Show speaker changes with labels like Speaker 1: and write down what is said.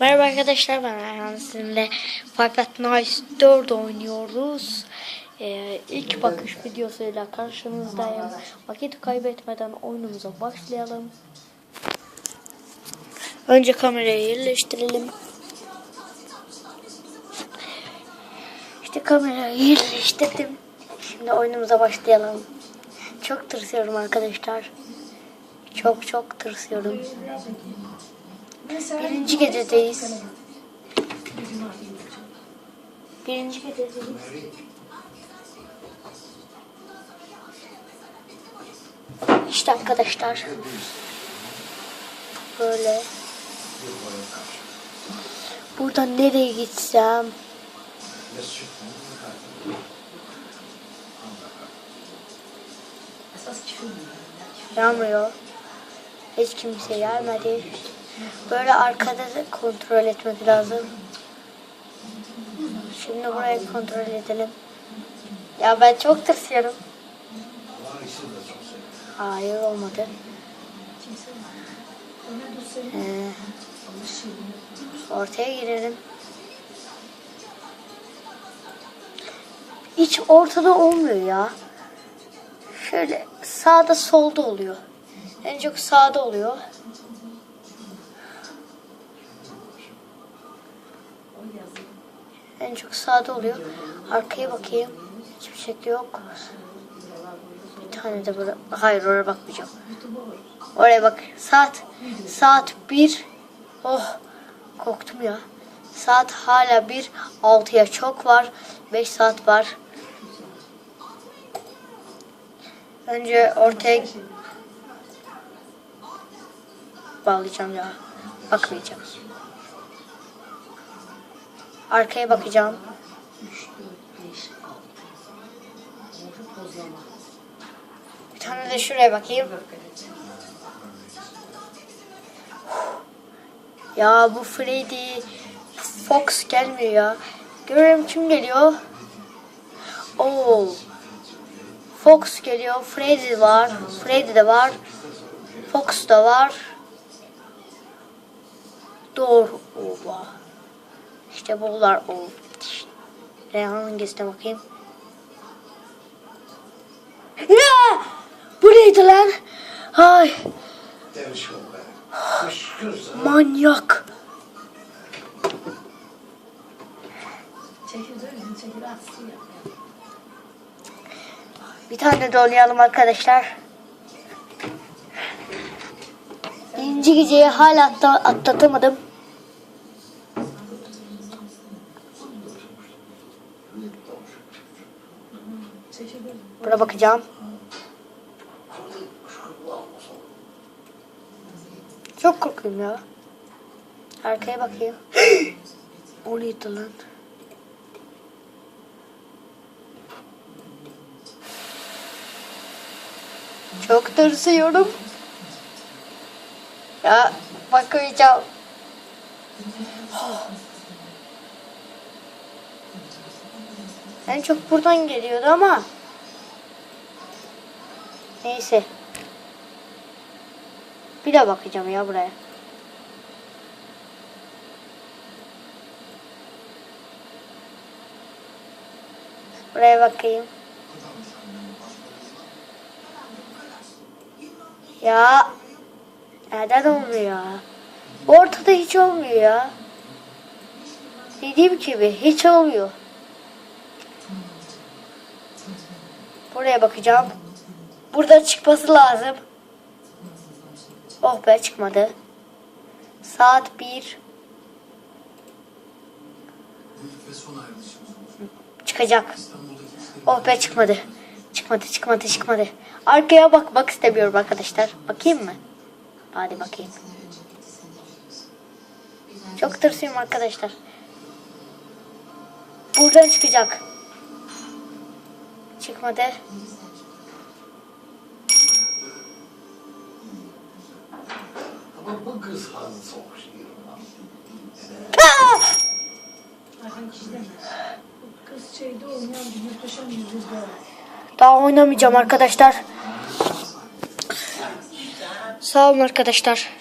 Speaker 1: Merhaba arkadaşlar ben Ayhan sizinle Five At Nights 4 oynuyoruz. Ee, ilk bakış videosuyla karşınızdayım. Vakit kaybetmeden oyunumuza başlayalım. Önce kamerayı yerleştirelim. İşte kamerayı yerleştirdim. Şimdi oyunumuza başlayalım. Çok tırsıyorum arkadaşlar. Çok çok tırsıyorum. Birinci gecedeyiz. Birinci gecedeyiz. İşte arkadaşlar. Böyle. Buradan nereye gitsem? Yağmıyor. Hiç kimse gelmedi. Böyle arkada da kontrol etmek lazım. Şimdi burayı kontrol edelim. Ya ben çok tırsıyorum. Hayır olmadı. Ee, ortaya girelim. Hiç ortada olmuyor ya. Şöyle sağda solda oluyor. En çok sağda oluyor. En çok sağda oluyor. Arkaya bakayım. Hiçbir şekli yok. Bir tane de burada. Hayır oraya bakmayacağım. Oraya bak. Saat. Saat bir. Oh. Korktum ya. Saat hala bir. Altıya çok var. Beş saat var. Önce ortaya bağlayacağım ya. Bakmayacağım. Arkaya bakacağım. Bir tane de şuraya bakayım. Ya bu Freddy Fox gelmiyor ya. Görüyorum kim geliyor. Oo. Fox geliyor. Freddy var. Freddy de var. Fox da var. Doğru. Oba. İşte bunlar o. Reyhan hangisine bakayım. Ya! Bu neydi lan? Ay
Speaker 2: Devşo be. Kışkırsa.
Speaker 1: manyak.
Speaker 3: Çekil dönün, çekil atsın ya.
Speaker 1: Bir tane de oynayalım arkadaşlar. Birinci geceyi hala atla- atlatamadım. Buna bakacağım. Çok korkuyorum ya. Arkaya bakayım. o neydi lan? Çok tırsıyorum. Ya bakacağım. En çok buradan geliyordu ama. Neyse. Bir de bakacağım ya buraya. Buraya bakayım. Ya neden olmuyor ya? Ortada hiç olmuyor ya. Dediğim gibi hiç olmuyor. Buraya bakacağım. Burada çıkması lazım. Oh be çıkmadı. Saat 1. Çıkacak. Oh be çıkmadı. Çıkmadı çıkmadı çıkmadı. Arkaya bak bak istemiyorum arkadaşlar. Bakayım mı? Hadi bakayım. Çok tırsıyorum arkadaşlar. Buradan çıkacak. Çıkmadı.
Speaker 2: Ama bu kız hazı soğuk şey.
Speaker 3: Ayhan kişiden. Bu kız şeyde oynayan bir muhteşem yüzüzler.
Speaker 1: Daha oynamayacağım arkadaşlar. Sağ olun arkadaşlar.